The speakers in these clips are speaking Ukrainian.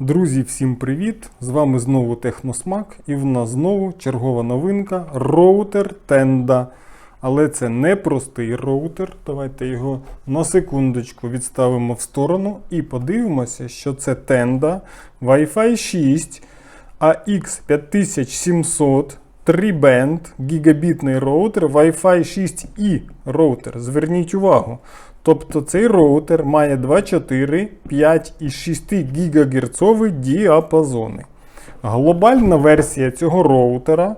Друзі, всім привіт! З вами знову Техносмак, і в нас знову чергова новинка роутер Tenda. Але це не простий роутер. Давайте його на секундочку відставимо в сторону і подивимося, що це Tenda Wi-Fi 6 AX5700 3-бенд гігабітний роутер Wi-Fi 6E роутер. Зверніть увагу. Тобто цей роутер має 2,4, 5 і 6 ГГц діапазони. Глобальна версія цього роутера,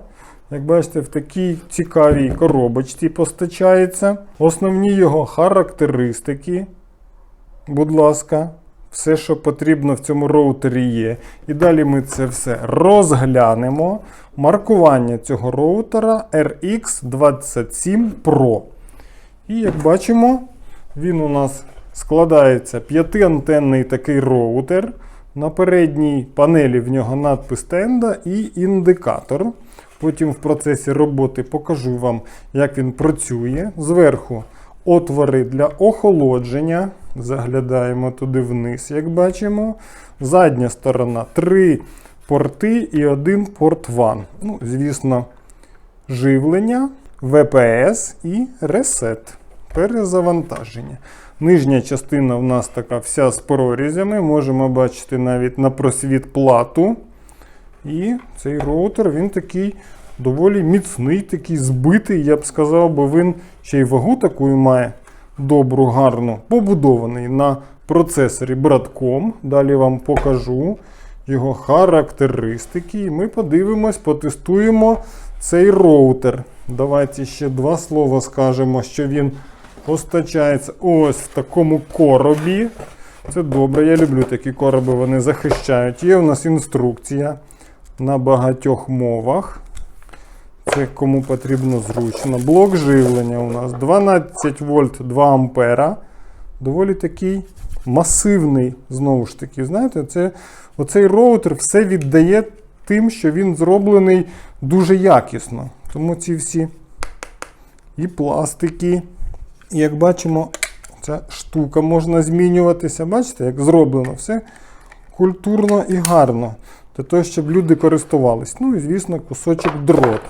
як бачите, в такій цікавій коробочці постачається. Основні його характеристики. Будь ласка, все, що потрібно в цьому роутері є. І далі ми це все розглянемо. Маркування цього роутера RX27 Pro. І як бачимо, він у нас складається п'ятиантенний такий роутер. На передній панелі в нього надпис тенда і індикатор. Потім в процесі роботи покажу вам, як він працює. Зверху отвори для охолодження. Заглядаємо туди вниз, як бачимо. Задня сторона три порти і один порт WAN. Ну, звісно, живлення, VPS і ресет. Перезавантаження. Нижня частина в нас така вся з прорізями. Можемо бачити навіть на просвіт плату. І цей роутер він такий доволі міцний, такий збитий, я б сказав, бо він ще й вагу таку має добру, гарну, побудований на процесорі Broadcom. Далі вам покажу його характеристики. І ми подивимось, потестуємо цей роутер. Давайте ще два слова скажемо, що він постачається ось в такому коробі. Це добре, я люблю такі короби, вони захищають. Є у нас інструкція на багатьох мовах. Це кому потрібно зручно. Блок живлення у нас 12 вольт 2 ампера. Доволі такий масивний, знову ж таки, знаєте, це, оцей роутер все віддає тим, що він зроблений дуже якісно. Тому ці всі і пластики. Як бачимо, ця штука можна змінюватися. Бачите, як зроблено все культурно і гарно. Для того, щоб люди користувались. Ну і, звісно, кусочок дрота.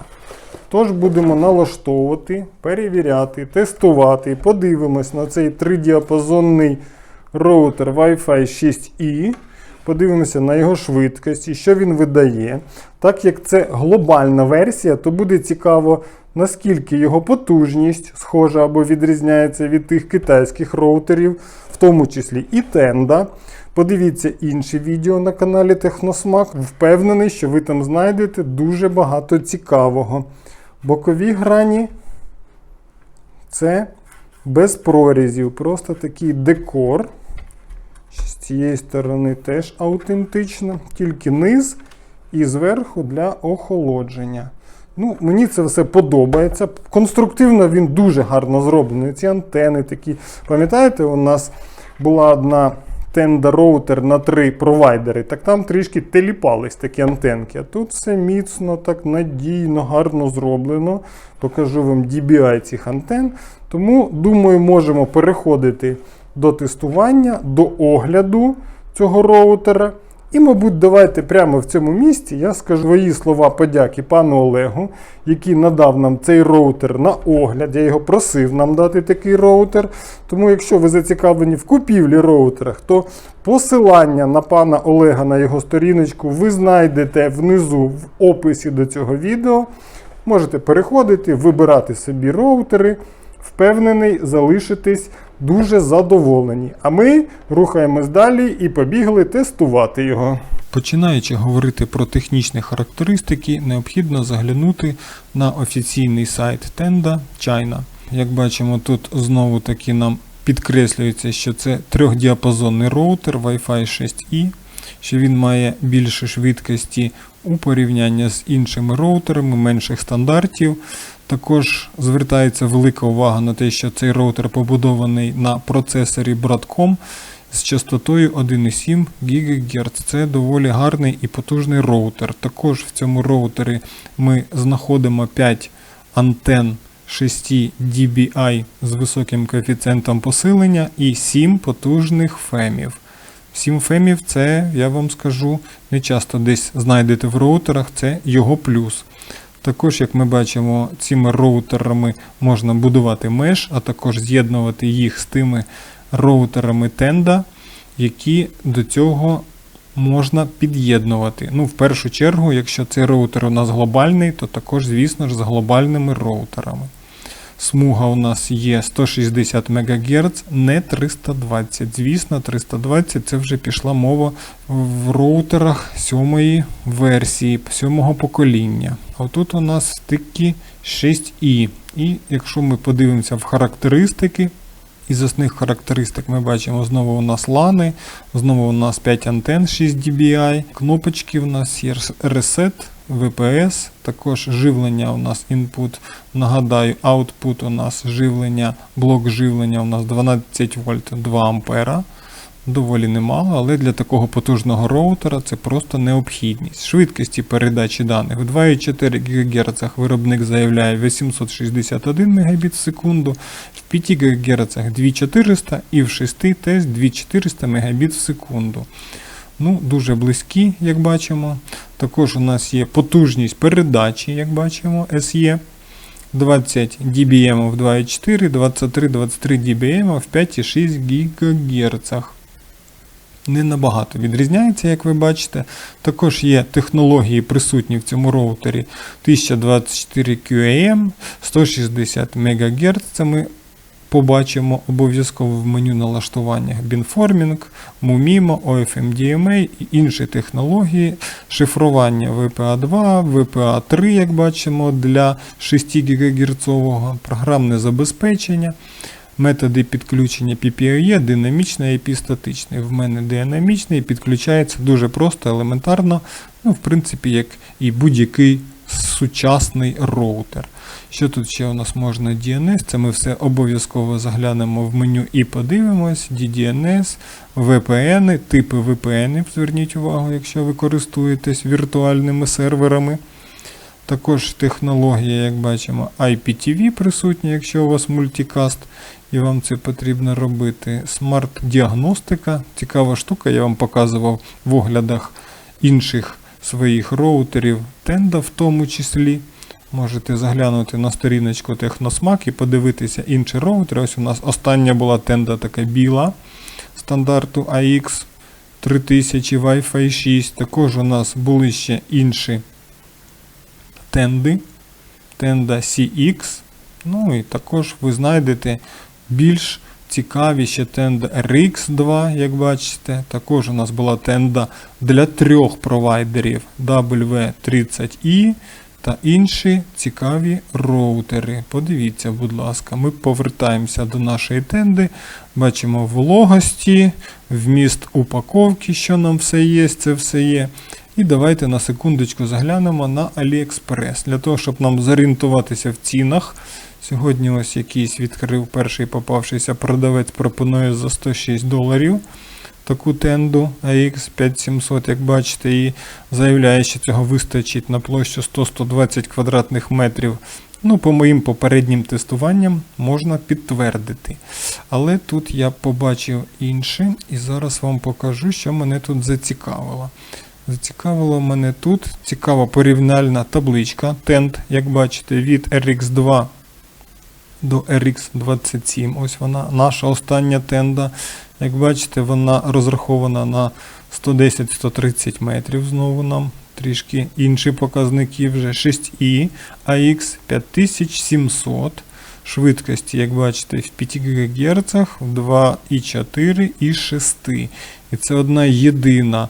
Тож будемо налаштовувати, перевіряти, тестувати. Подивимось на цей тридіапазонний роутер Wi-Fi 6E. Подивимося на його швидкість і що він видає. Так як це глобальна версія, то буде цікаво, наскільки його потужність схожа або відрізняється від тих китайських роутерів, в тому числі і Tenda. Подивіться інші відео на каналі Техносмак. Впевнений, що ви там знайдете дуже багато цікавого. Бокові грані це без прорізів, просто такий декор. З цієї сторони теж аутентично, тільки низ і зверху для охолодження. Ну, Мені це все подобається. Конструктивно він дуже гарно зроблений. Ці антени такі. Пам'ятаєте, у нас була одна тенда роутер на три провайдери, так там трішки теліпались такі антенки. А тут все міцно, так надійно, гарно зроблено. Покажу вам DBI цих антен. Тому, думаю, можемо переходити до тестування, до огляду цього роутера. І, мабуть, давайте прямо в цьому місці я скажу свої слова подяки пану Олегу, який надав нам цей роутер на огляд. Я його просив нам дати такий роутер. Тому, якщо ви зацікавлені в купівлі роутерах, то посилання на пана Олега на його сторіночку ви знайдете внизу в описі до цього відео. Можете переходити, вибирати собі роутери. Впевнений, залишитись дуже задоволені. А ми рухаємось далі і побігли тестувати його. Починаючи говорити про технічні характеристики, необхідно заглянути на офіційний сайт Tenda China. Як бачимо, тут знову таки нам підкреслюється, що це трьохдіапазонний роутер Wi-Fi 6E, що він має більше швидкості у порівнянні з іншими роутерами, менших стандартів. Також звертається велика увага на те, що цей роутер побудований на процесорі Broadcom з частотою 1,7 ГГц. Це доволі гарний і потужний роутер. Також в цьому роутері ми знаходимо 5 антен 6 dBi з високим коефіцієнтом посилення і 7 потужних фемів. 7 фемів це, я вам скажу, не часто десь знайдете в роутерах, це його плюс. Також, як ми бачимо, цими роутерами можна будувати меш, а також з'єднувати їх з тими роутерами Tenda, які до цього можна під'єднувати. Ну, в першу чергу, якщо цей роутер у нас глобальний, то також, звісно ж, з глобальними роутерами. Смуга у нас є 160 МГц, не 320. Звісно, 320 це вже пішла мова в роутерах сьомої версії, сьомого покоління. А тут у нас стики 6i. І якщо ми подивимося в характеристики, із основних характеристик ми бачимо знову у нас лани, знову у нас 5 антен 6 dBi, кнопочки у нас є Reset, VPS, також живлення у нас input, нагадаю, output у нас живлення, блок живлення у нас 12 вольт 2 ампера. Доволі немало, але для такого потужного роутера це просто необхідність. Швидкості передачі даних в 2,4 ГГц виробник заявляє 861 Мбіт в секунду, в 5 ГГц 2400 і в 6 теж 2400 Мбіт в секунду. Ну, дуже близькі, як бачимо. Також у нас є потужність передачі, як бачимо, SE. 20 dBm в 2,4, 23-23 dBm в 5,6 ГГц. Не набагато відрізняється, як ви бачите. Також є технології присутні в цьому роутері 1024 QAM, 160 МГц. Це ми побачимо обов'язково в меню налаштуваннях Beamforming, Mumimo, OFMDMA і інші технології, шифрування VPA2, VPA3, як бачимо, для 6 ГГц, програмне забезпечення. Методи підключення PPOE динамічний і статичний. В мене динамічний підключається дуже просто, елементарно, ну, в принципі, як і будь-який сучасний роутер. Що тут ще у нас можна DNS? Це ми все обов'язково заглянемо в меню і подивимось. DDNS, VPN, типи VPN, зверніть увагу, якщо ви користуєтесь віртуальними серверами. Також технологія, як бачимо, IPTV присутня, якщо у вас мультикаст і вам це потрібно робити. Смарт-діагностика, цікава штука, я вам показував в оглядах інших своїх роутерів, тенда в тому числі. Можете заглянути на сторіночку Техносмак і подивитися інші роутери. Ось у нас остання була тенда така біла стандарту AX 3000 Wi-Fi 6. Також у нас були ще інші тенди, тенда CX. Ну і також ви знайдете більш цікаві ще тенда RX2, як бачите. Також у нас була тенда для трьох провайдерів W30i та інші цікаві роутери. Подивіться, будь ласка, ми повертаємося до нашої тенди. Бачимо вологості, вміст упаковки, що нам все є, це все є. І давайте на секундочку заглянемо на AliExpress, для того, щоб нам зорієнтуватися в цінах. Сьогодні ось якийсь відкрив перший попавшийся продавець, пропонує за 106 доларів таку тенду AX 5700, як бачите, і заявляє, що цього вистачить на площу 100-120 квадратних метрів. Ну, по моїм попереднім тестуванням можна підтвердити. Але тут я побачив інше, і зараз вам покажу, що мене тут зацікавило. Зацікавило мене тут цікава порівняльна табличка Tend, як бачите, від RX2 до RX27. Ось вона, наша остання тенда. Як бачите, вона розрахована на 110-130 метрів. Знову нам трішки інші показники вже 6i AX 5700. Швидкості, як бачите, в 5 ГГц, в 2,4 і 6. І це одна єдина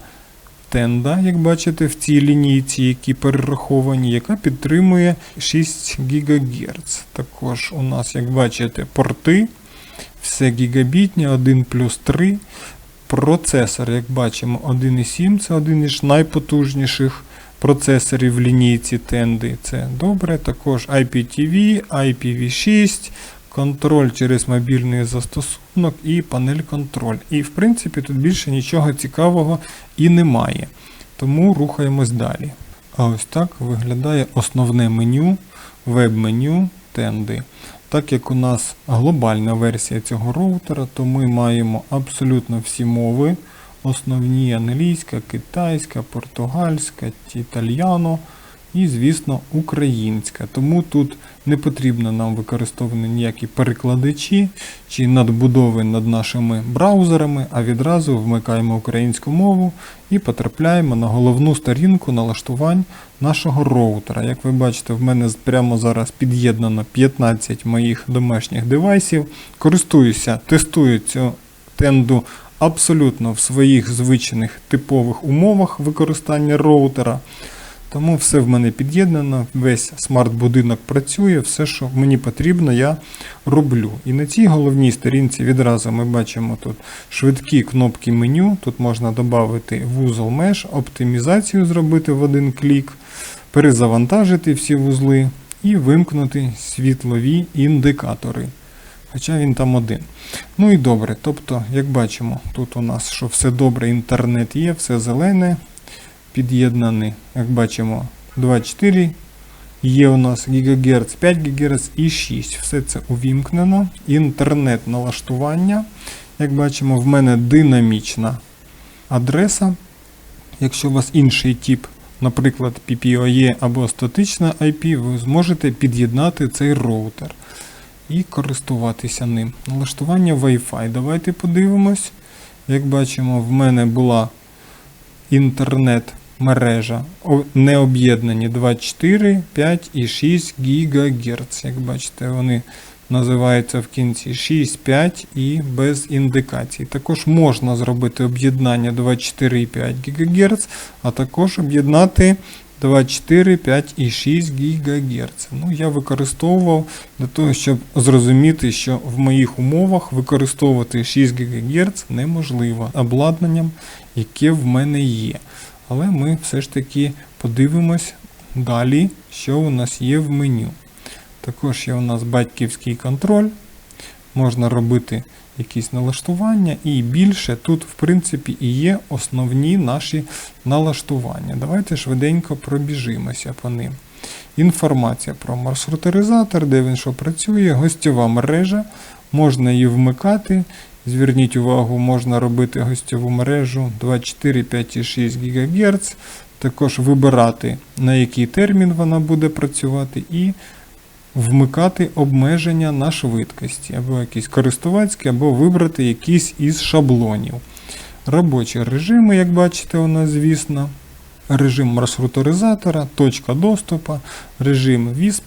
тенда, як бачите, в цій лінійці, які перераховані, яка підтримує 6 ГГц. Також у нас, як бачите, порти, все гігабітні, 1 плюс 3. Процесор, як бачимо, 1,7 це один із найпотужніших процесорів в лінійці тенди. Це добре. Також IPTV, IPv6, контроль через мобільний застосунок і панель контроль. І в принципі тут більше нічого цікавого і немає. Тому рухаємось далі. А ось так виглядає основне меню, веб-меню тенди. Так як у нас глобальна версія цього роутера, то ми маємо абсолютно всі мови основні англійська, китайська, португальська, італьяно і, звісно, українська. Тому тут не потрібно нам використовувати ніякі перекладачі чи надбудови над нашими браузерами, а відразу вмикаємо українську мову і потрапляємо на головну сторінку налаштувань нашого роутера. Як ви бачите, в мене прямо зараз під'єднано 15 моїх домашніх девайсів. Користуюся, тестую цю тенду абсолютно в своїх звичних типових умовах використання роутера. Тому все в мене під'єднано, весь смарт-будинок працює, все, що мені потрібно, я роблю. І на цій головній сторінці відразу ми бачимо тут швидкі кнопки меню. Тут можна додати вузол меж, оптимізацію зробити в один клік, перезавантажити всі вузли і вимкнути світлові індикатори. Хоча він там один. Ну і добре. Тобто, як бачимо, тут у нас що все добре, інтернет є, все зелене, під'єднаний, як бачимо, 2,4 є у нас ГГц, 5 ГГц і 6. Все це увімкнено. Інтернет налаштування. Як бачимо, в мене динамічна адреса. Якщо у вас інший тип, наприклад, PPOE або статична IP, ви зможете під'єднати цей роутер і користуватися ним. Налаштування Wi-Fi. Давайте подивимось. Як бачимо, в мене була інтернет-мережа о- не об'єднані 24, 5 і 6 ГГц. Як бачите, вони називаються в кінці 6, 5 і без індикацій. Також можна зробити об'єднання 24 і 5 ГГц, а також об'єднати 24, 5 і 6 ГГц. Ну, я використовував для того, щоб зрозуміти, що в моїх умовах використовувати 6 ГГц неможливо обладнанням, яке в мене є. Але ми все ж таки подивимось далі, що у нас є в меню. Також є у нас батьківський контроль. Можна робити якісь налаштування, і більше тут, в принципі, і є основні наші налаштування. Давайте швиденько пробіжимося по ним. Інформація про маршрутизатор, де він що працює, гостьова мережа, можна її вмикати. Зверніть увагу, можна робити гостьову мережу 24, 5 і 6 ГГц. Також вибирати, на який термін вона буде працювати, і вмикати обмеження на швидкості, або якісь користувацькі, або вибрати якийсь із шаблонів. Робочі режими, як бачите, у нас, звісно, режим маршрутизатора, точка доступу, режим WISP,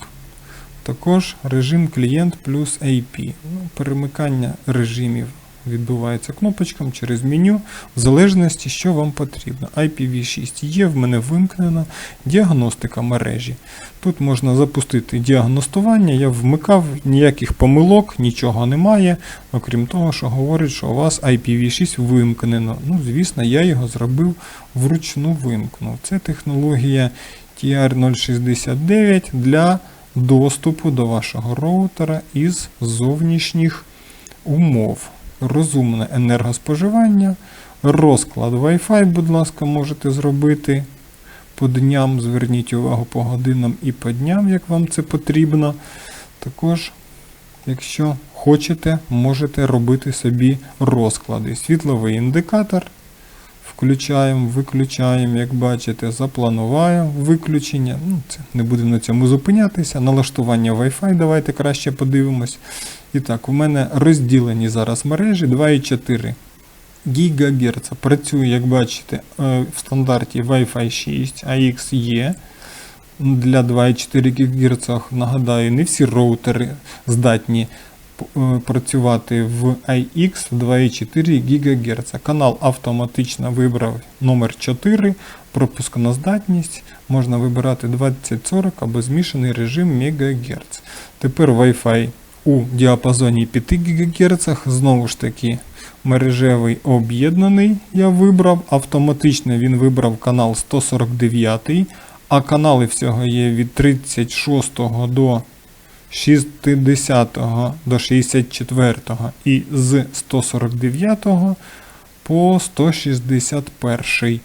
також режим клієнт плюс AP. Ну, перемикання режимів відбувається кнопочком через меню, в залежності, що вам потрібно. IPv6 є, в мене вимкнена діагностика мережі. Тут можна запустити діагностування, я вмикав, ніяких помилок, нічого немає, окрім того, що говорить, що у вас IPv6 вимкнено. Ну, звісно, я його зробив вручну вимкнув. Це технологія TR069 для доступу до вашого роутера із зовнішніх умов. Розумне енергоспоживання, розклад Wi-Fi, будь ласка, можете зробити по дням. Зверніть увагу по годинам і по дням, як вам це потрібно. Також, якщо хочете, можете робити собі розклади. Світловий індикатор. Включаємо, виключаємо, як бачите, заплануваємо виключення. Ну, це не будемо на цьому зупинятися. Налаштування Wi-Fi, давайте краще подивимось. І так, у мене розділені зараз мережі 2,4 ГГц. Працює, як бачите, е, в стандарті Wi-Fi 6 AXE. Для 2,4 ГГц, нагадаю, не всі роутери здатні е, працювати в IX 2,4 ГГц. Канал автоматично вибрав номер 4, пропускна здатність. Можна вибирати 2040 або змішаний режим МГц. Тепер Wi-Fi у діапазоні 5 ГГц. Знову ж таки, мережевий об'єднаний я вибрав. Автоматично він вибрав канал 149, а канали всього є від 36 до 60 до 64 і з 149 по 161.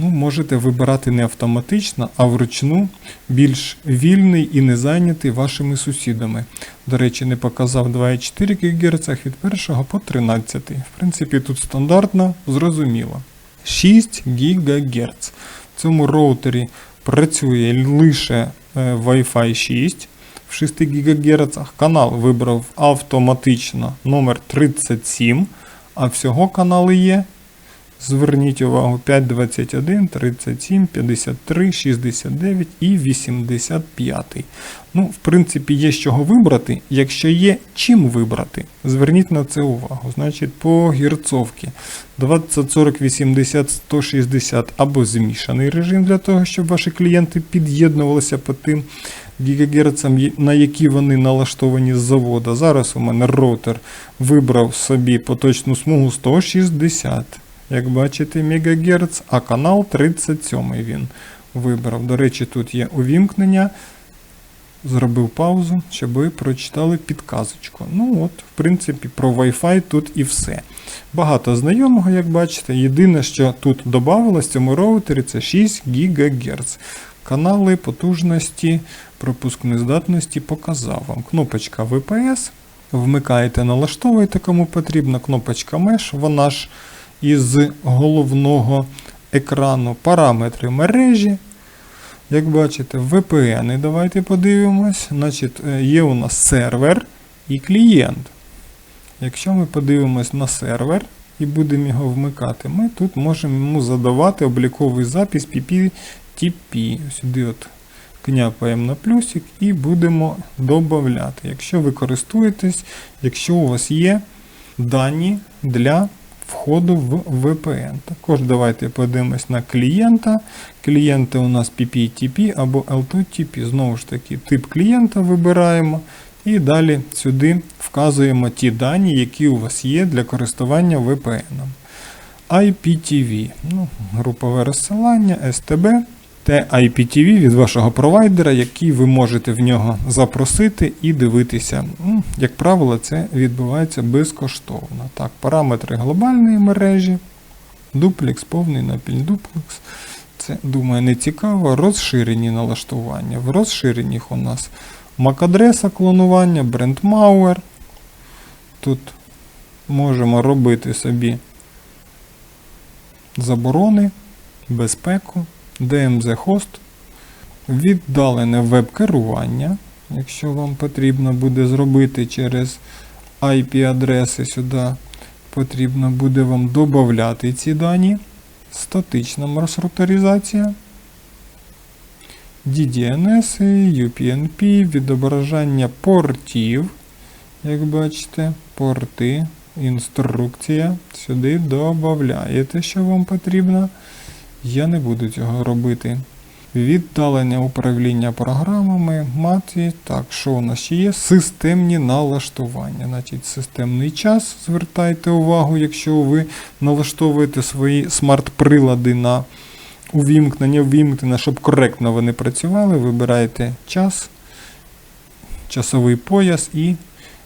Ну, можете вибирати не автоматично, а вручну більш вільний і не зайнятий вашими сусідами. До речі, не показав 2,4 ГГц від 1 по 13. В принципі, тут стандартно, зрозуміло. 6 ГГц. В цьому роутері працює лише е, Wi-Fi 6 в 6 ГГц. Канал вибрав автоматично номер 37, а всього канали є. Зверніть увагу 5, 21, 37, 53, 69 і 85. Ну, в принципі, є з чого вибрати. Якщо є чим вибрати, зверніть на це увагу. Значить, по гірцовці 20, 40, 80, 160 або змішаний режим для того, щоб ваші клієнти під'єднувалися по тим гігагерцам, на які вони налаштовані з завода. Зараз у мене роутер вибрав собі поточну смугу 160. Як бачите, МГц, а канал 37 він вибрав. До речі, тут є увімкнення. Зробив паузу, щоб ви прочитали підказочку. Ну от, в принципі, про Wi-Fi тут і все. Багато знайомого, як бачите. Єдине, що тут додавалось в цьому роутері, це 6 ГГц. Канали потужності, пропускної здатності показав вам. Кнопочка VPS. Вмикаєте, налаштовуєте, кому потрібно. Кнопочка Mesh, вона ж із головного екрану параметри мережі. Як бачите, VPN, давайте подивимось. Значить, е, є у нас сервер і клієнт. Якщо ми подивимось на сервер і будемо його вмикати, ми тут можемо йому задавати обліковий запис PPTP. Сюди от княпаємо на плюсик і будемо додати. Якщо ви користуєтесь, якщо у вас є дані для входу в VPN. Також давайте подивимось на клієнта. Клієнти у нас PPTP або L2TP. Знову ж таки, тип клієнта вибираємо. І далі сюди вказуємо ті дані, які у вас є для користування VPN. IPTV, ну, групове розсилання, STB. Те IPTV від вашого провайдера, який ви можете в нього запросити і дивитися. Ну, Як правило, це відбувається безкоштовно. Так, параметри глобальної мережі, дуплекс, повний напіль дуплекс. Це, думаю, не цікаво. Розширені налаштування. В розширеніх у нас MAC-адреса клонування, BrandMauer. Тут можемо робити собі заборони, безпеку. DMZ хост, віддалене веб-керування, якщо вам потрібно буде зробити через IP-адреси сюди, потрібно буде вам додати ці дані. Статична маршрутаризація. DDNS, UPnP, відображення портів, як бачите, порти, інструкція. Сюди додаєте, що вам потрібно. Я не буду цього робити. Віддалення управління програмами, маті. Так, що у нас ще є? Системні налаштування. Значить, системний час. Звертайте увагу, якщо ви налаштовуєте свої смарт-прилади на увімкнення, ввімкнення, щоб коректно вони працювали. Вибираєте час, часовий пояс і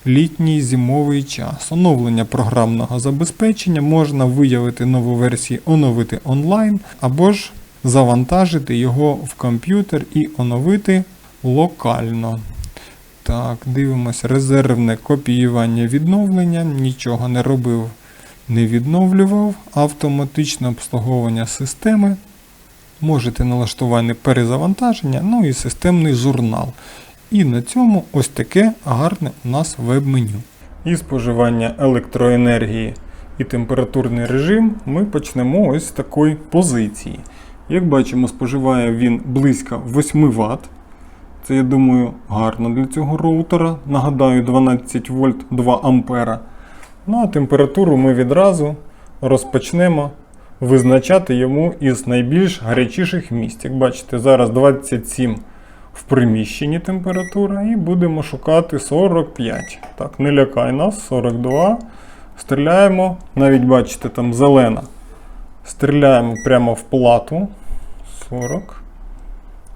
літній зимовий час. Оновлення програмного забезпечення можна виявити нову версію, оновити онлайн, або ж завантажити його в комп'ютер і оновити локально. Так, дивимось, резервне копіювання відновлення. Нічого не робив, не відновлював. Автоматичне обслуговування системи. Можете налаштувати перезавантаження, ну і системний журнал. І на цьому ось таке гарне у нас веб-меню. І споживання електроенергії і температурний режим ми почнемо ось з такої позиції. Як бачимо, споживає він близько 8 Вт. Це, я думаю, гарно для цього роутера. Нагадаю, 12 вольт 2 ампера. Ну а температуру ми відразу розпочнемо визначати йому із найбільш гарячіших місць. Як бачите, зараз 27 в приміщенні температура і будемо шукати 45. Так, не лякай нас, 42. Стріляємо, навіть бачите, там зелена. Стріляємо прямо в плату. 40.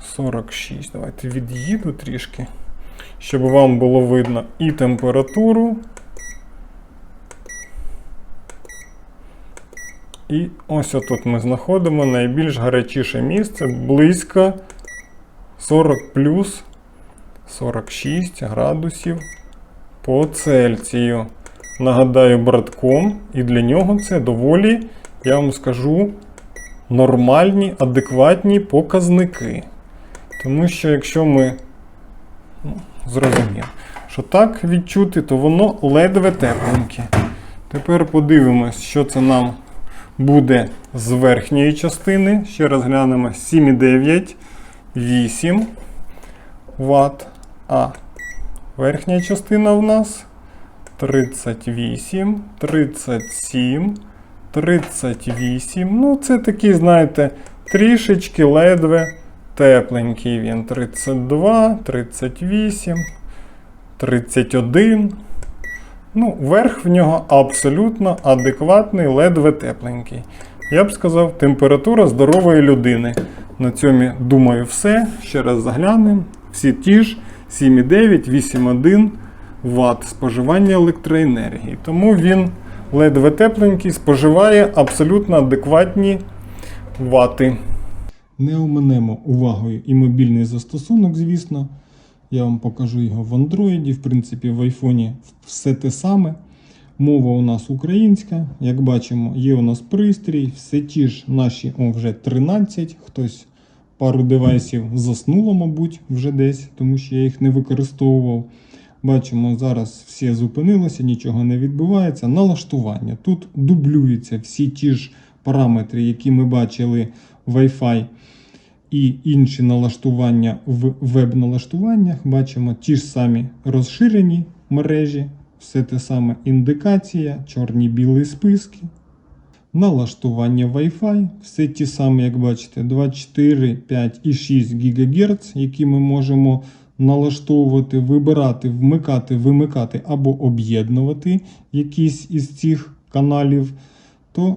46. Давайте від'їду трішки, щоб вам було видно і температуру, І ось отут ми знаходимо найбільш гарячіше місце близько 40 плюс 46 градусів по Цельсію. Нагадаю, братком, і для нього це доволі, я вам скажу, нормальні, адекватні показники. Тому що якщо ми ну, зрозумів, що так відчути, то воно ледве тепленьке. Тепер подивимось, що це нам буде з верхньої частини. Ще раз глянемо 7,9, 8 Вт. А верхня частина в нас 38, 37, 38. Ну, це такий, знаєте, трішечки ледве тепленький він. 32, 38, 31. Ну, верх в нього абсолютно адекватний, ледве тепленький. Я б сказав, температура здорової людини. На цьому, думаю, все. Ще раз заглянемо. Всі ті ж 7,9, 8,1 Вт споживання електроенергії. Тому він ледве тепленький, споживає абсолютно адекватні вати. Не оминемо увагою і мобільний застосунок, звісно. Я вам покажу його в Android, в принципі, в айфоні все те саме. Мова у нас українська. Як бачимо, є у нас пристрій, все ті ж наші о, вже 13. Хтось пару девайсів заснуло, мабуть, вже десь, тому що я їх не використовував. Бачимо, зараз всі зупинилося, нічого не відбувається. Налаштування. Тут дублюються всі ті ж параметри, які ми бачили Wi-Fi і інші налаштування в веб-налаштуваннях. Бачимо ті ж самі розширені мережі, все те саме індикація, чорні білі списки. Налаштування Wi-Fi, все ті самі, як бачите, 24, 5 і 6 ГГц, які ми можемо налаштовувати, вибирати, вмикати, вимикати або об'єднувати якісь із цих каналів, то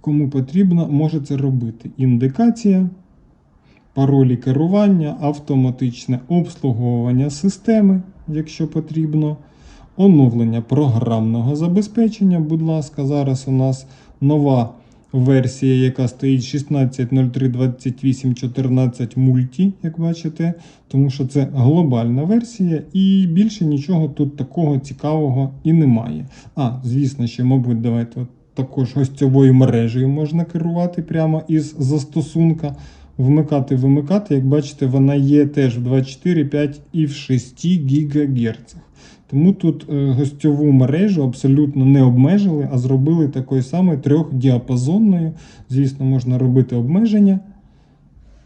кому потрібно, може це робити. Індикація, паролі керування, автоматичне обслуговування системи, якщо потрібно, оновлення програмного забезпечення. Будь ласка, зараз у нас нова версія, яка стоїть 16.03.28.14 мульті, як бачите, тому що це глобальна версія, і більше нічого тут такого цікавого і немає. А, звісно, ще, мабуть, давайте от також гостьовою мережею можна керувати прямо із застосунка. Вмикати, вимикати, як бачите, вона є теж в 24, 5 і в 6 ГГц. Тому тут е, гостьову мережу абсолютно не обмежили, а зробили такою самою трьохдіапазонною. Звісно, можна робити обмеження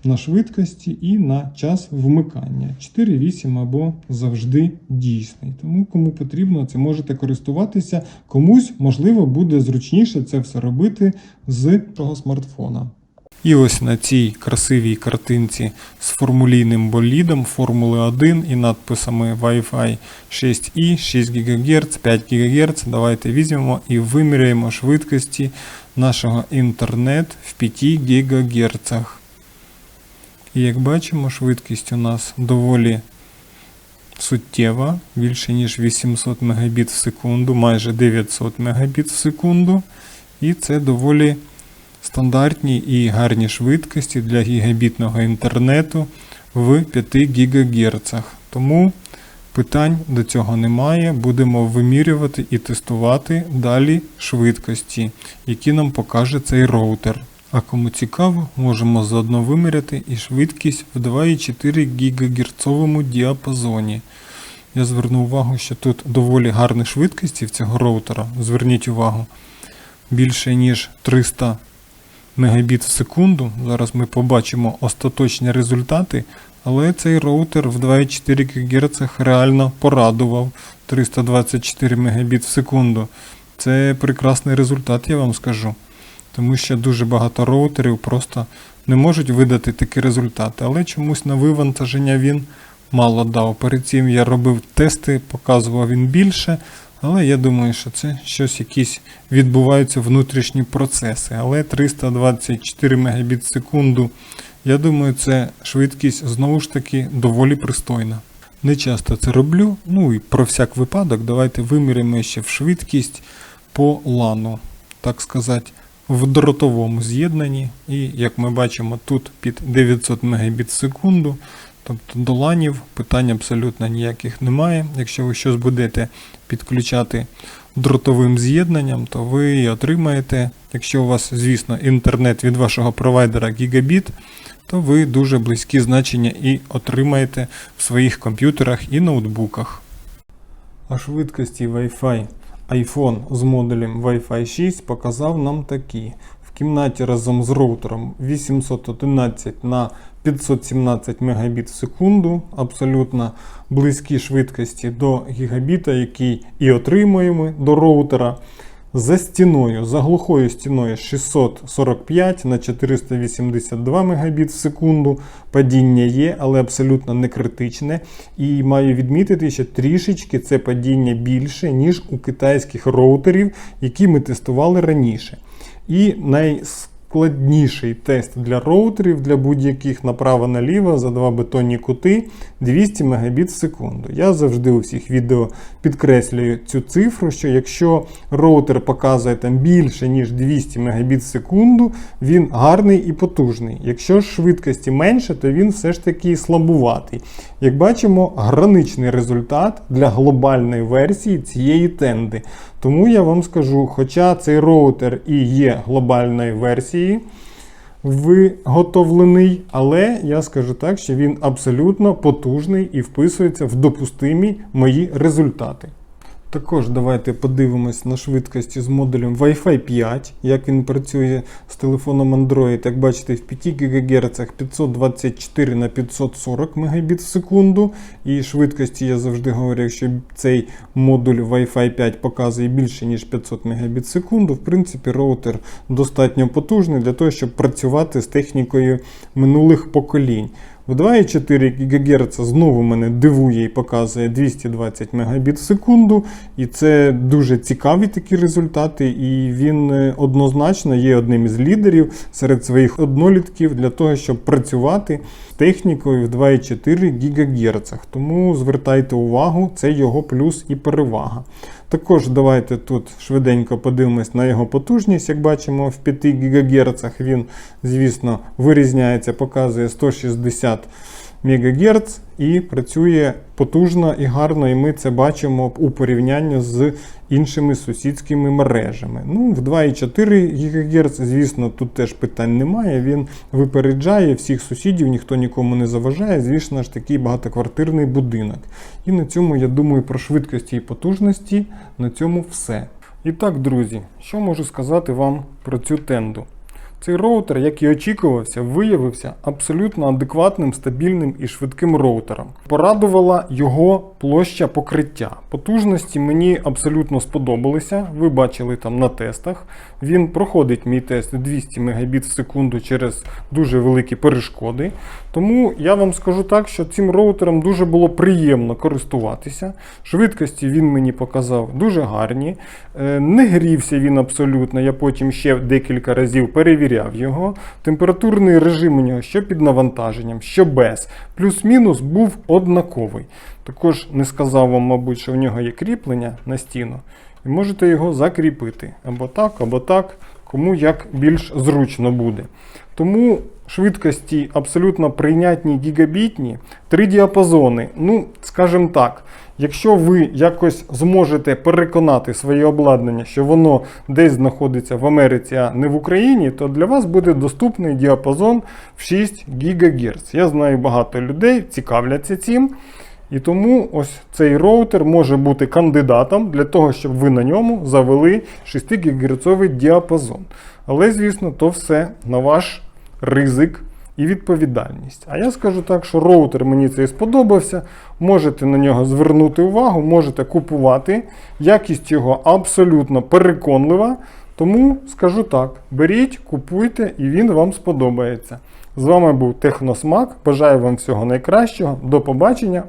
на швидкості і на час вмикання. 4.8 або завжди дійсний. Тому кому потрібно, це можете користуватися. Комусь, можливо, буде зручніше це все робити з того смартфона. І ось на цій красивій картинці з формулійним болідом Формули 1 і надписами Wi-Fi 6E, 6 ГГц, 5 ГГц. Давайте візьмемо і виміряємо швидкості нашого інтернет в 5 ГГц. І як бачимо, швидкість у нас доволі суттєва, більше ніж 800 Мбіт в секунду, майже 900 Мбіт в секунду. І це доволі стандартні і гарні швидкості для гігабітного інтернету в 5 ГГц. Тому питань до цього немає. Будемо вимірювати і тестувати далі швидкості, які нам покаже цей роутер. А кому цікаво, можемо заодно виміряти і швидкість в 2,4 ГГц діапазоні. Я зверну увагу, що тут доволі гарні швидкості в цього роутера. Зверніть увагу, більше ніж 300 Мегабіт в секунду. Зараз ми побачимо остаточні результати, але цей роутер в 2,4 ГГц реально порадував 324 Мбіт в секунду. Це прекрасний результат, я вам скажу. Тому що дуже багато роутерів просто не можуть видати такі результати. Але чомусь на вивантаження він мало дав. Перед цим я робив тести, показував він більше. Але я думаю, що це щось якісь відбуваються внутрішні процеси. Але 324 Мбіт секунду, я думаю, це швидкість знову ж таки доволі пристойна. Не часто це роблю. Ну і про всяк випадок, давайте виміряємо ще в швидкість по лану, так сказати, в дротовому з'єднанні. І як ми бачимо, тут під 900 Мбіт в секунду. Тобто до ланів питань абсолютно ніяких немає. Якщо ви щось будете підключати дротовим з'єднанням, то ви і отримаєте, якщо у вас, звісно, інтернет від вашого провайдера гігабіт, то ви дуже близькі значення і отримаєте в своїх комп'ютерах і ноутбуках. А швидкості Wi-Fi iPhone з модулем Wi-Fi 6 показав нам такі. В кімнаті разом з роутером 811 на 517 Мбіт в секунду, абсолютно близькі швидкості до гігабіта, який і отримуємо до роутера. За стіною, за глухою стіною 645 на 482 Мбіт в секунду. Падіння є, але абсолютно не критичне. І маю відмітити, що трішечки це падіння більше, ніж у китайських роутерів, які ми тестували раніше. І найскладніший тест для роутерів, для будь-яких направо-наліво за два бетонні кути 200 Мбіт в секунду. Я завжди у всіх відео підкреслюю цю цифру, що якщо роутер показує там більше, ніж 200 Мбіт в секунду, він гарний і потужний. Якщо швидкості менше, то він все ж таки слабуватий. Як бачимо, граничний результат для глобальної версії цієї тенди. Тому я вам скажу, хоча цей роутер і є глобальної версії, виготовлений, але я скажу так, що він абсолютно потужний і вписується в допустимі мої результати. Також давайте подивимось на швидкості з модулем Wi-Fi 5, як він працює з телефоном Android. Як бачите, в 5 ГГц 524 на 540 Мбіт в секунду. І швидкості я завжди говорю, якщо цей модуль Wi-Fi 5 показує більше, ніж 500 Мбіт в секунду, в принципі, роутер достатньо потужний для того, щоб працювати з технікою минулих поколінь. В 2,4 ГГц знову мене дивує і показує 220 Мбіт в секунду, і це дуже цікаві такі результати, і він е, однозначно є одним із лідерів серед своїх однолітків для того, щоб працювати з технікою в 2,4 ГГц. Тому звертайте увагу, це його плюс і перевага. Також давайте тут швиденько подивимось на його потужність. Як бачимо, в 5 ГГц він, звісно, вирізняється, показує 160 МГц і працює потужно і гарно, і ми це бачимо у порівнянні з іншими сусідськими мережами. Ну, в 2,4 ГГц, звісно, тут теж питань немає. Він випереджає всіх сусідів, ніхто нікому не заважає. Звісно ж, такий багатоквартирний будинок. І на цьому, я думаю, про швидкості і потужності на цьому все. І так, друзі, що можу сказати вам про цю тенду? Цей роутер, як і очікувався, виявився абсолютно адекватним, стабільним і швидким роутером. Порадувала його площа покриття. Потужності мені абсолютно сподобалися. Ви бачили там на тестах. Він проходить мій тест 200 Мбіт в секунду через дуже великі перешкоди. Тому я вам скажу так, що цим роутером дуже було приємно користуватися. Швидкості він мені показав дуже гарні. Е, Не грівся він абсолютно. Я потім ще декілька разів перевіряв його. Температурний режим у нього що під навантаженням, що без. Плюс-мінус був однаковий. Також не сказав вам, мабуть, що в нього є кріплення на стіну. І можете його закріпити або так, або так, кому як більш зручно буде. Тому швидкості абсолютно прийнятні гігабітні, три діапазони. Ну, скажімо так, якщо ви якось зможете переконати своє обладнання, що воно десь знаходиться в Америці, а не в Україні, то для вас буде доступний діапазон в 6 ГГц. Я знаю багато людей, цікавляться цим. І тому ось цей роутер може бути кандидатом для того, щоб ви на ньому завели 6 ГГц діапазон. Але, звісно, то все на ваш ризик і відповідальність. А я скажу так, що роутер мені цей сподобався. Можете на нього звернути увагу, можете купувати. Якість його абсолютно переконлива. Тому скажу так: беріть, купуйте, і він вам сподобається. З вами був Техносмак. Бажаю вам всього найкращого. До побачення.